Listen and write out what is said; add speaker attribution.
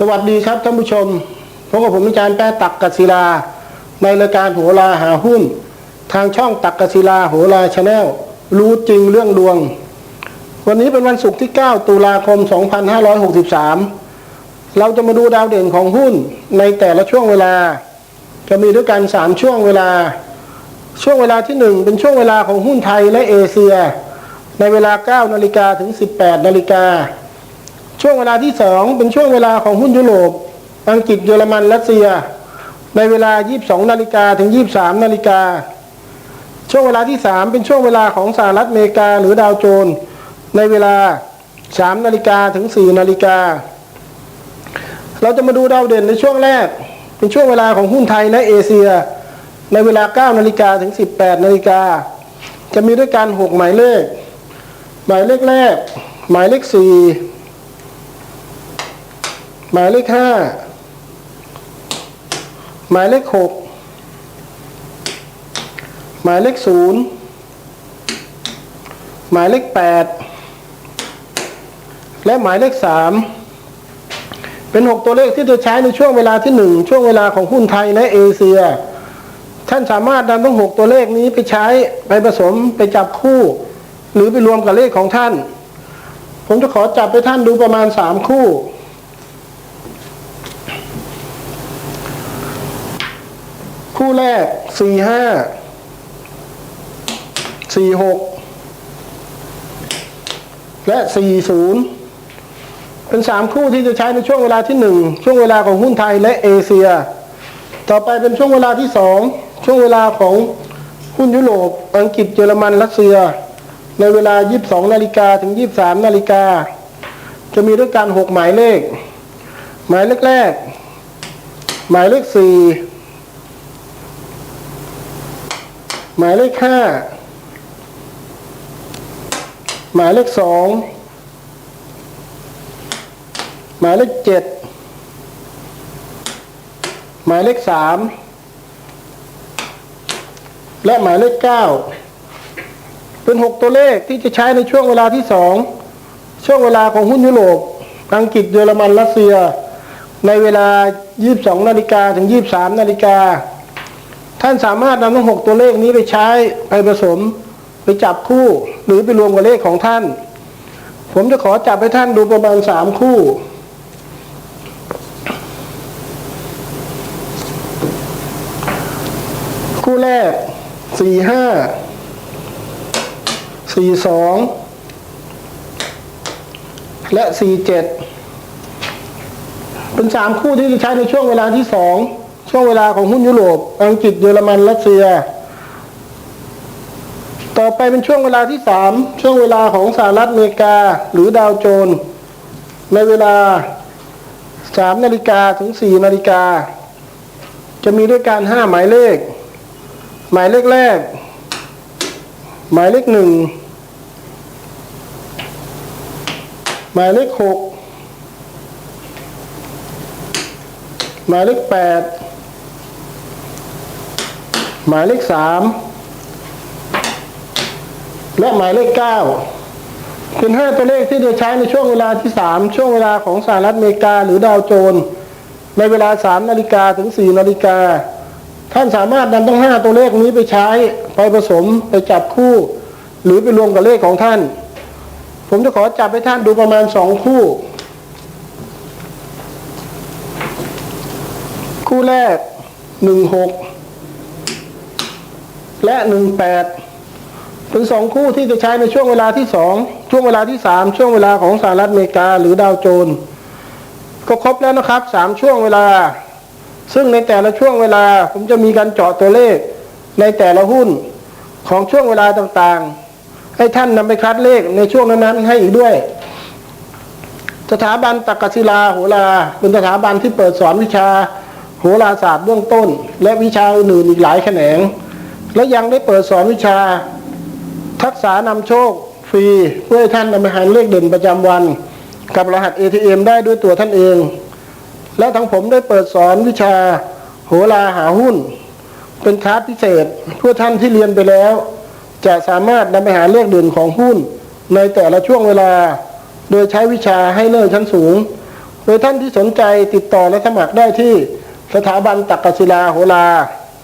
Speaker 1: สวัสดีครับท่านผู้ชมพบกับผมอาจารย์แป้ตักกศิลา ในรายการโหราหาหุ้น ทางช่องตักกศิลาโหราชาแนลรู้จริงเรื่องดวง วันนี้เป็นวันศุกร์ที่ 9 ตุลาคม 2563 เราจะมาดูดาวเด่นของหุ้นในแต่ละช่วงเวลา จะมีด้วยกัน 3 ช่วงเวลา ช่วงเวลาที่ 1 เป็นช่วงเวลาของหุ้นไทยและเอเชีย ในเวลา 9 นาฬิกาถึง 18 นาฬิกา ช่วงเวลาที่2เป็นช่วงเวลาของหุ้นยุโรป อังกฤษเยอรมันรัสเซีย ในเวลา 22นาฬิกาถึง 23นาฬิกาช่วงเวลาที่ 3 เป็นช่วงเวลาของสหรัฐอเมริกาหรือดาวโจนส์ในเวลา 3 นาฬิกาถึง 4 นาฬิกา เราจะมาดูดาวเด่นในช่วงแรก เป็นช่วงเวลาของหุ้นไทยและเอเชีย ในเวลา 9 นาฬิกาถึง 18 นาฬิกา จะมีด้วยกัน 6 หมายเลข หมายเลขแรก หมายเลข 4 หมายเลข5หมายเลข6หมายเลข0หมายเลข8และหมายเลข3เป็น6ตัวเลขที่จะใช้ในช่วงเวลาที่1ช่วงเวลาของหุ้นไทยและเอเชีย ท่านสามารถนำทั้ง6ตัวเลขนี้ไปใช้ไปผสมไปจับคู่ หรือไปรวมกับเลขของท่าน ผมจะขอจับไปท่านดูประมาณ3คู่ คู่แรก4 5 4 6และ4 0เป็น3คู่ที่จะใช้ในช่วงเวลาที่1ช่วงเวลาของหุ้นไทยและเอเชีย ต่อไปเป็นช่วงเวลาที่2ช่วงเวลาของหุ้นยุโรปอังกฤษเยอรมันรัสเซีย ในเวลา 22 นาฬิกาถึง 23 นาฬิกา จะมีด้วยกัน 6 หมายเลข หมายเลขแรก หมายเลข 4 หมายเลข5หมายเลข2หมายเลข7หมายเลข3และหมายเลข9เป็น6ตัวเลขที่จะใช้ในช่วงเวลาที่2ช่วงเวลาของหุ้นยุโรปอังกฤษเยอรมันรัสเซีย ในเวลา 22 นาฬิกาถึง 23 นาฬิกา ท่านสามารถนำทั้ง6ตัวเลขนี้ไปใช้ไปผสมไปจับคู่หรือไปรวมกับเลขของท่าน ผมจะขอจับให้ท่านดูประมาณ3คู่ คู่แรกสี่ห้าสี่สองและสี่เจ็ดเป็นสามคู่ที่จะใช้ในช่วงเวลาที่สอง ช่วงเวลาของหุ้นยุโรป อังกฤษเยอรมันรัสเซีย ต่อไปเป็นช่วงเวลาที่สามช่วงเวลาของสหรัฐอเมริกาหรือดาวโจน ในเวลาสามนาฬิกาถึงสี่นาฬิกา จะมีด้วยการห้าหมายเลข หมายเลขแรก หมายเลขหนึ่งหมายเลขหกหมายเลขแปด หมายเลขสามและหมายเลขเก้าเป็นห้าตัวเลขที่จะใช้ในช่วงเวลาที่สามช่วงเวลาของสหรัฐอเมริกาหรือดาวโจน ในเวลาสามนาฬิกาถึงสี่นาฬิกา ท่านสามารถนำทั้งห้าตัวเลขนี้ไปใช้ ไปผสมไปจับคู่ หรือไปรวมกับเลขของท่าน ผมจะขอจับให้ท่านดูประมาณสองคู่ คู่แรกหนึ่งหก และหนึ่งแปดเป็นสองคู่ที่จะใช้ในช่วงเวลาที่สองช่วงเวลาที่สามช่วงเวลาของสหรัฐอเมริกาหรือดาวโจนส์ก็ครบแล้วนะครับสามช่วงเวลา ซึ่งในแต่ละช่วงเวลาผมจะมีการเจาะตัวเลขในแต่ละหุ้นของช่วงเวลาต่างๆ ให้ท่านนำไปคัดเลขในช่วงนั้นๆให้อีกด้วย สถาบันตักกศิลาโหราเป็นสถาบันที่เปิดสอนวิชาโหราศาสตร์เบื้องต้น และวิชาอื่นๆอีกหลายแขนง และยังได้เปิดสอนวิชา ทักษะนำโชคฟรี เพื่อให้ท่านนำไปหาเลขเด่นประจำวัน กับรหัส ATM ได้ด้วยตัวท่านเอง และทั้งผมได้เปิดสอนวิชาโหราหาหุ้น เป็นคลาสพิเศษเพื่อท่านที่เรียนไปแล้ว จะสามารถนำไปหาเลขเด่นของหุ้น ในแต่ละช่วงเวลา โดยใช้วิชาให้เลิกชั้นสูง โดยท่านที่สนใจติดต่อและสมัครได้ที่สถาบันตักกศิลาโหรา